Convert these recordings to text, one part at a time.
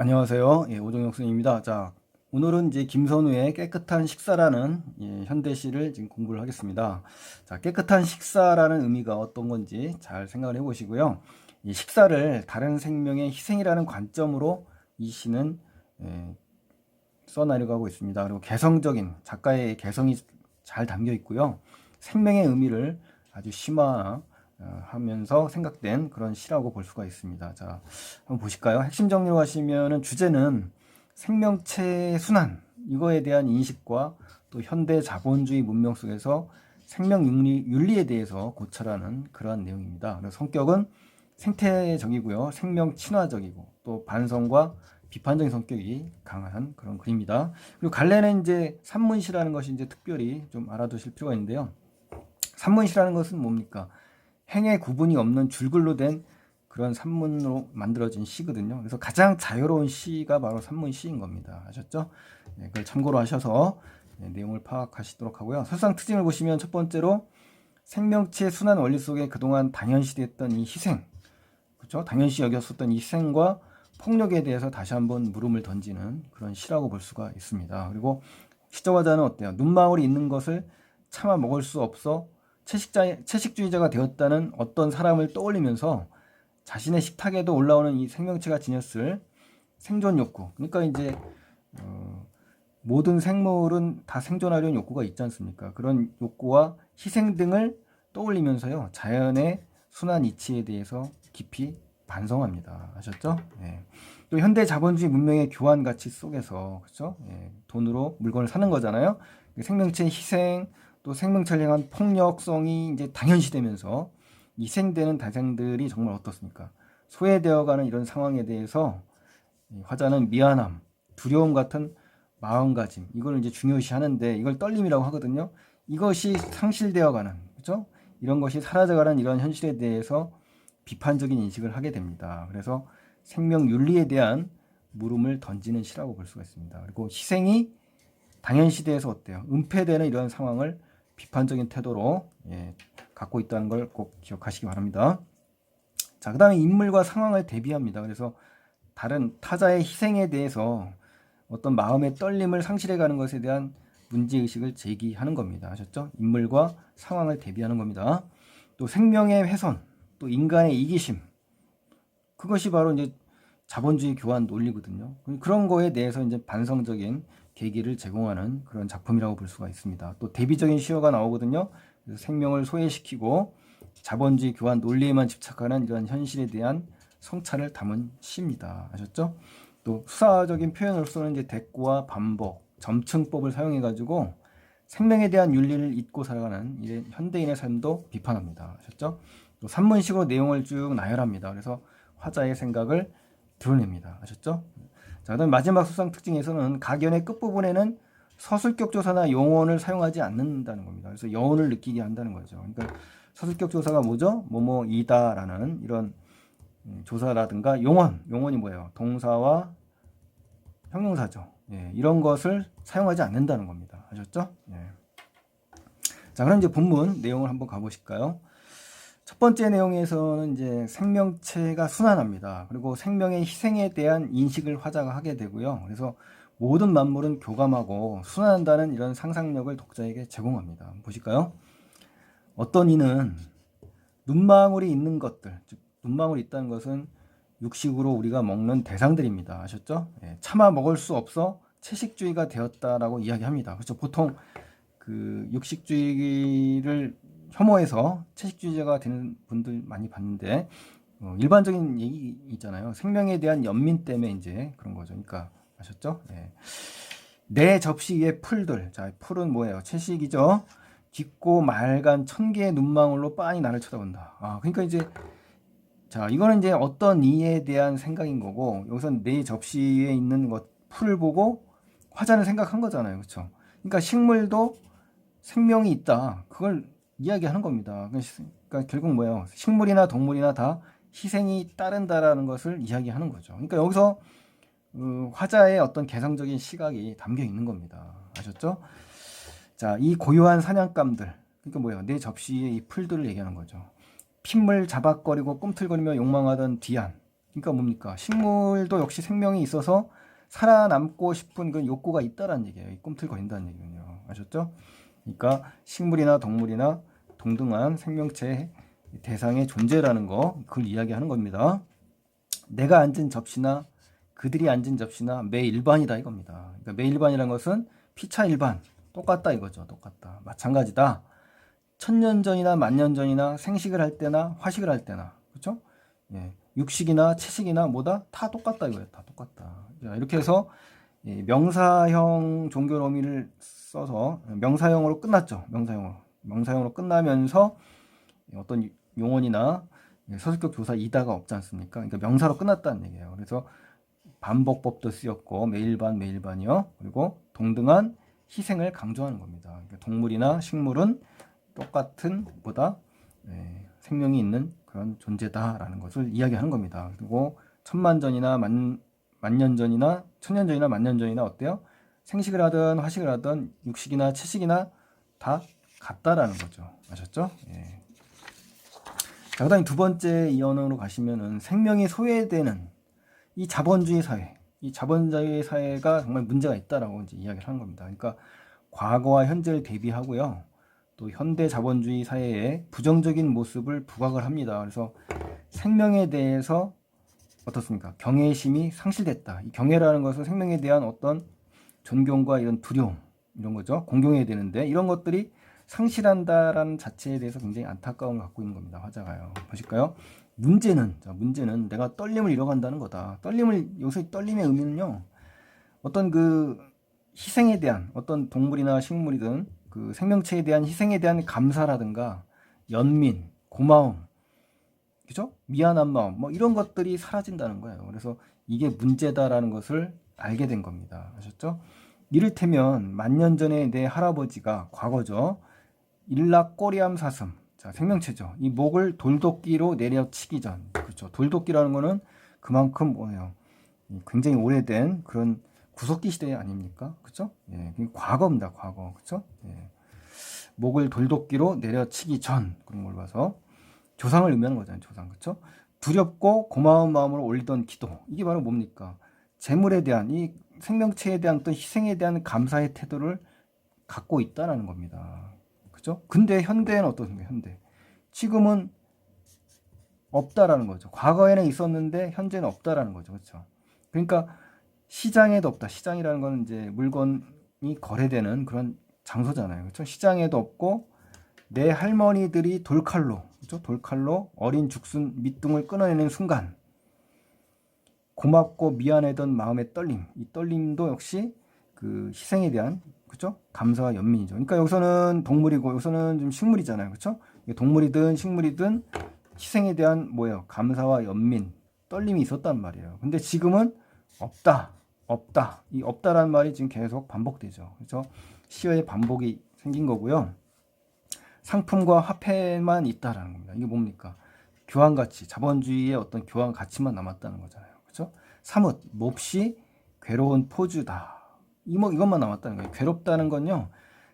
안녕하세요. 예, 오정혁 선생님입니다. 자, 오늘은 이제 김선우의 깨끗한 식사라는 예, 현대시를 지금 공부를 하겠습니다. 자, 깨끗한 식사라는 의미가 어떤 건지 잘 생각을 해보시고요. 이 식사를 다른 생명의 희생이라는 관점으로 이 시는 예, 써나려고 하고 있습니다. 그리고 개성적인 작가의 개성이 잘 담겨 있고요. 생명의 의미를 아주 심화 어, 하면서 생각된 그런 시라고 볼 수가 있습니다. 자, 한번 보실까요? 핵심 정리로 하시면은 주제는 생명체의 순환 이거에 대한 인식과 또 현대 자본주의 문명 속에서 생명 윤리, 윤리에 대해서 고찰하는 그러한 내용입니다. 성격은 생태적이고요, 생명 친화적이고 또 반성과 비판적인 성격이 강한 그런 글입니다. 그리고 갈래는 이제 산문시라는 것이 이제 특별히 좀 알아두실 필요가 있는데요. 산문시라는 것은 뭡니까? 행의 구분이 없는 줄글로 된 그런 산문으로 만들어진 시거든요. 그래서 가장 자유로운 시가 바로 산문 시인 겁니다. 아셨죠? 네, 그걸 참고로 하셔서 네, 내용을 파악하시도록 하고요. 설상 특징을 보시면 첫 번째로 생명체 순환 원리 속에 그동안 당연시됐던 이 희생, 그렇죠? 당연시 여겼었던 이 희생과 폭력에 대해서 다시 한번 물음을 던지는 그런 시라고 볼 수가 있습니다. 그리고 시저화자는 어때요? 눈망울이 있는 것을 참아 먹을 수 없어 채식자, 채식주의자가 되었다는 어떤 사람을 떠올리면서 자신의 식탁에도 올라오는 이 생명체가 지녔을 생존 욕구. 그러니까 이제 어, 모든 생물은 다 생존하려는 욕구가 있지 않습니까? 그런 욕구와 희생 등을 떠올리면서요 자연의 순환 이치에 대해서 깊이 반성합니다. 아셨죠? 예. 또 현대 자본주의 문명의 교환 가치 속에서 그렇죠? 예. 돈으로 물건을 사는 거잖아요. 생명체 희생 또 생명체를 향한 폭력성이 이제 당연시되면서 희생되는 대상들이 정말 어떻습니까? 소외되어가는 이런 상황에 대해서 화자는 미안함, 두려움 같은 마음가짐 이걸 이제 중요시 하는데 이걸 떨림이라고 하거든요. 이것이 상실되어가는 그렇죠? 이런 것이 사라져가는 이런 현실에 대해서 비판적인 인식을 하게 됩니다. 그래서 생명 윤리에 대한 물음을 던지는 시라고 볼 수가 있습니다. 그리고 희생이 당연시대에서 어때요? 은폐되는 이런 상황을 비판적인 태도로 예, 갖고 있다는 걸 꼭 기억하시기 바랍니다. 자, 그 다음에 인물과 상황을 대비합니다. 그래서 다른 타자의 희생에 대해서 어떤 마음의 떨림을 상실해가는 것에 대한 문제의식을 제기하는 겁니다. 아셨죠? 인물과 상황을 대비하는 겁니다. 또 생명의 훼손, 또 인간의 이기심. 그것이 바로 이제 자본주의 교환 논리거든요. 그런 거에 대해서 이제 반성적인 계기를 제공하는 그런 작품이라고 볼 수가 있습니다. 또 대비적인 시효가 나오거든요. 생명을 소외시키고 자본주의 교환 논리에만 집착하는 이런 현실에 대한 성찰을 담은 시입니다. 아셨죠? 또 수사적인 표현으로서는 이제 대꾸와 반복, 점층법을 사용해 가지고 생명에 대한 윤리를 잊고 살아가는 이런 현대인의 삶도 비판합니다. 아셨죠? 또 산문식으로 내용을 쭉 나열합니다. 그래서 화자의 생각을 드러냅니다. 아셨죠? 자, 그다음 마지막 수상 특징에서는 각연의 끝부분에는 서술격 조사나 용언을 사용하지 않는다는 겁니다. 그래서 여운을 느끼게 한다는 거죠. 그러니까 서술격 조사가 뭐죠? 뭐뭐이다라는 이런 음, 조사라든가 용언, 용언이 뭐예요? 동사와 형용사죠. 예, 이런 것을 사용하지 않는다는 겁니다. 아셨죠? 예. 자, 그럼 이제 본문 내용을 한번 가보실까요? 첫 번째 내용에서는 이제 생명체가 순환합니다. 그리고 생명의 희생에 대한 인식을 화자가 하게 되고요. 그래서 모든 만물은 교감하고 순환한다는 이런 상상력을 독자에게 제공합니다. 보실까요? 어떤 이는 눈망울이 있는 것들, 즉 눈망울이 있다는 것은 육식으로 우리가 먹는 대상들입니다. 아셨죠? 예, 차마 먹을 수 없어 채식주의가 되었다라고 이야기합니다. 그렇죠? 보통 그 육식주의를 혐오해서 채식주의자가 되는 분들 많이 봤는데 어, 일반적인 얘기 있잖아요. 생명에 대한 연민 때문에 이제 그런 거죠. 그러니까 아셨죠? 네. 내 접시 위에 풀들. 자, 풀은 뭐예요? 채식이죠. 깊고 맑은 천 개의 눈망울로 빤히 나를 쳐다본다. 아, 그러니까 이제 자, 이거는 이제 어떤 이에 대한 생각인 거고 여기서 내 접시에 있는 것 풀을 보고 화자는 생각한 거잖아요. 그렇죠? 그러니까 식물도 생명이 있다. 그걸 이야기하는 겁니다. 그러니까 결국 뭐예요? 식물이나 동물이나 다 희생이 따른다라는 것을 이야기하는 거죠. 그러니까 여기서 어, 화자의 어떤 개성적인 시각이 담겨 있는 겁니다. 아셨죠? 자, 이 고요한 사냥감들. 그러니까 뭐예요? 내 접시에 이 풀들을 얘기하는 거죠. 핏물 자박거리고 꿈틀거리며 욕망하던 뒤안. 그러니까 뭡니까? 식물도 역시 생명이 있어서 살아남고 싶은 그 욕구가 있다라는 얘기예요. 이 꿈틀거린다는 얘기군요. 아셨죠? 그러니까 식물이나 동물이나 동등한 생명체 대상의 존재라는 거 그걸 이야기하는 겁니다. 내가 앉은 접시나 그들이 앉은 접시나 매 일반이다 이겁니다. 그러니까 매 일반이라는 것은 피차 일반 똑같다 이거죠. 똑같다. 마찬가지다. 천년 전이나 만년 전이나 생식을 할 때나 화식을 할 때나 그렇죠? 예. 육식이나 채식이나 뭐다 다 똑같다 이거예요. 다 똑같다. 자, 이렇게 해서 이 명사형 종교 의미를 써서 명사형으로 끝났죠. 명사형으로 명사형으로 끝나면서 어떤 용언이나 서술격 조사 이다가 없지 않습니까? 그러니까 명사로 끝났다는 얘기예요. 그래서 반복법도 쓰였고 매일반 매일반이요. 그리고 동등한 희생을 강조하는 겁니다. 그러니까 동물이나 식물은 똑같은 보다 예, 생명이 있는 그런 존재다라는 것을 이야기하는 겁니다. 그리고 천만 전이나 만 만년 전이나 천년 전이나 만년 전이나 어때요? 생식을 하든 화식을 하든 육식이나 채식이나 다 같다라는 거죠. 아셨죠? 예. 자, 그 다음 두 번째 이언으로 가시면은 생명이 소외되는 이 자본주의 사회, 이 자본주의 사회가 정말 문제가 있다라고 이제 이야기를 하는 겁니다. 그러니까 과거와 현재를 대비하고요. 또 현대 자본주의 사회의 부정적인 모습을 부각을 합니다. 그래서 생명에 대해서 어떻습니까? 경외심이 상실됐다. 이 경외라는 것은 생명에 대한 어떤 존경과 이런 두려움 이런 거죠. 공경해야 되는데 이런 것들이 상실한다라는 자체에 대해서 굉장히 안타까움을 갖고 있는 겁니다. 화자가요. 보실까요? 문제는 자, 문제는 내가 떨림을 잃어간다는 거다. 떨림을 여기서 떨림의 의미는요. 어떤 그 희생에 대한 어떤 동물이나 식물이든 그 생명체에 대한 희생에 대한 감사라든가 연민, 고마움, 그죠? 미안한 마음, 뭐 이런 것들이 사라진다는 거예요. 그래서 이게 문제다라는 것을 알게 된 겁니다. 아셨죠? 이를테면 만년 전에 내 할아버지가 과거죠. 일락 꼬리암 사슴, 자 생명체죠. 이 목을 돌도끼로 내려치기 전, 그렇죠. 돌도끼라는 거는 그만큼 뭐예요? 굉장히 오래된 그런 구석기 시대 아닙니까? 그렇죠? 예, 과거입니다. 과거, 그렇죠? 예. 목을 돌도끼로 내려치기 전 그런 걸 봐서 조상을 의미하는 거잖아요. 조상, 그렇죠? 두렵고 고마운 마음으로 올리던 기도 이게 바로 뭡니까? 재물에 대한 이 생명체에 대한 어떤 희생에 대한 감사의 태도를 갖고 있다라는 겁니다. 그죠? 근데 현대에는 어떻습니까? 현대. 지금은 없다라는 거죠. 과거에는 있었는데 현재는 없다라는 거죠. 그렇죠? 그러니까 시장에도 없다. 시장이라는 거는 이제 물건이 거래되는 그런 장소잖아요. 그렇죠? 시장에도 없고 내 할머니들이 돌칼로 그렇죠? 돌칼로 어린 죽순 밑둥을 끊어내는 순간 고맙고 미안했던 마음의 떨림, 이 떨림도 역시 그 희생에 대한 그렇죠? 감사와 연민이죠. 그러니까 여기서는 동물이고 여기서는 좀 식물이잖아요. 그렇죠? 동물이든 식물이든 희생에 대한 뭐예요? 감사와 연민, 떨림이 있었단 말이에요. 근데 지금은 없다. 없다. 이 없다라는 말이 지금 계속 반복되죠. 그렇죠? 시어의 반복이 생긴 거고요. 상품과 화폐만 있다라는 겁니다. 이게 뭡니까? 교환 가치, 자본주의의 어떤 교환 가치만 남았다는 거잖아요. 그렇죠? 사뭇 몹시 괴로운 포주다. 이뭐 이것만 남았다는 거예요. 괴롭다는 건요.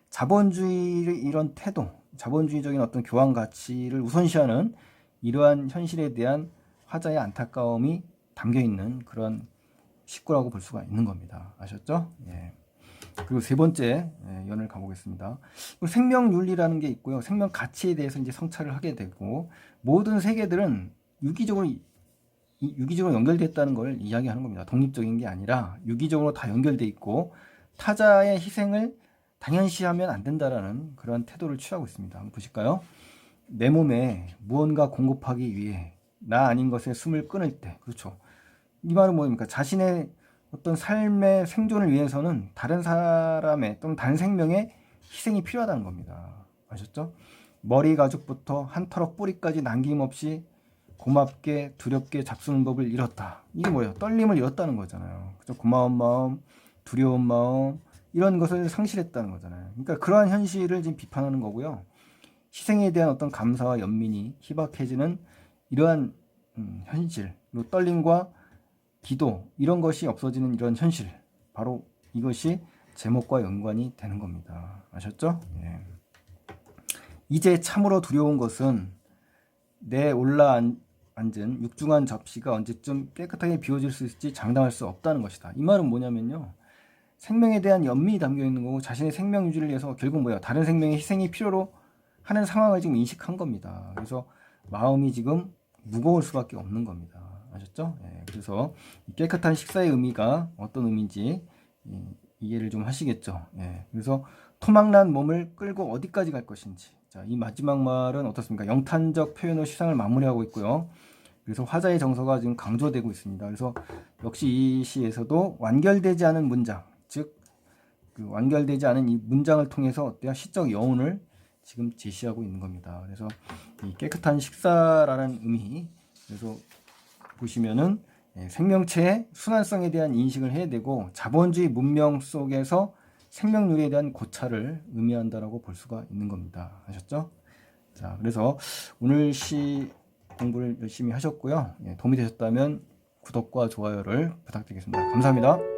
자본주의의 이런 태도, 자본주의적인 어떤 교환 가치를 우선시하는 이러한 현실에 대한 화자의 안타까움이 담겨 있는 그런 식구라고 볼 수가 있는 겁니다. 아셨죠? 예. 그리고 세 번째 예, 연을 가보겠습니다. 생명 윤리라는 게 있고요. 생명 가치에 대해서 이제 성찰을 하게 되고 모든 세계들은 유기적으로 유기적으로 연결됐다는 걸 이야기하는 겁니다. 독립적인 게 아니라 유기적으로 다 연결돼 있고 타자의 희생을 당연시하면 안 된다라는 그런 태도를 취하고 있습니다. 한번 보실까요? 내 몸에 무언가 공급하기 위해 나 아닌 것에 숨을 끊을 때, 그렇죠. 이 말은 뭐입니까? 자신의 어떤 삶의 생존을 위해서는 다른 사람의 또는 다른 생명의 희생이 필요하다는 겁니다. 아셨죠? 머리 가죽부터 한 털럭 뿌리까지 남김없이 고맙게 두렵게 잡수는 법을 잃었다. 이게 뭐예요? 떨림을 잃었다는 거잖아요. 그죠? 고마운 마음, 두려운 마음 이런 것을 상실했다는 거잖아요. 그러니까 그러한 현실을 지금 비판하는 거고요. 희생에 대한 어떤 감사와 연민이 희박해지는 이러한 음, 현실, 그리고 떨림과 기도 이런 것이 없어지는 이런 현실, 바로 이것이 제목과 연관이 되는 겁니다. 아셨죠? 예. 이제 참으로 두려운 것은 내 올라 앉은 육중한 접시가 언제쯤 깨끗하게 비워질 수 있을지 장담할 수 없다는 것이다. 이 말은 뭐냐면요. 생명에 대한 연민이 담겨 있는 거고 자신의 생명 유지를 위해서 결국 뭐야 다른 생명의 희생이 필요로 하는 상황을 지금 인식한 겁니다. 그래서 마음이 지금 무거울 수밖에 없는 겁니다. 아셨죠? 예, 그래서 이 깨끗한 식사의 의미가 어떤 의미인지 예, 이해를 좀 하시겠죠. 예, 그래서 토막난 몸을 끌고 어디까지 갈 것인지. 자, 이 마지막 말은 어떻습니까? 영탄적 표현으로 시상을 마무리하고 있고요. 그래서 화자의 정서가 지금 강조되고 있습니다. 그래서 역시 이 시에서도 완결되지 않은 문장, 즉, 그 완결되지 않은 이 문장을 통해서 어때요? 시적 여운을 지금 제시하고 있는 겁니다. 그래서 이 깨끗한 식사라는 의미, 그래서 보시면은 예, 생명체의 순환성에 대한 인식을 해야 되고 자본주의 문명 속에서 생명률에 대한 고찰을 의미한다라고 볼 수가 있는 겁니다. 아셨죠? 자, 그래서 오늘 시 공부를 열심히 하셨고요. 예, 도움이 되셨다면 구독과 좋아요를 부탁드리겠습니다. 감사합니다.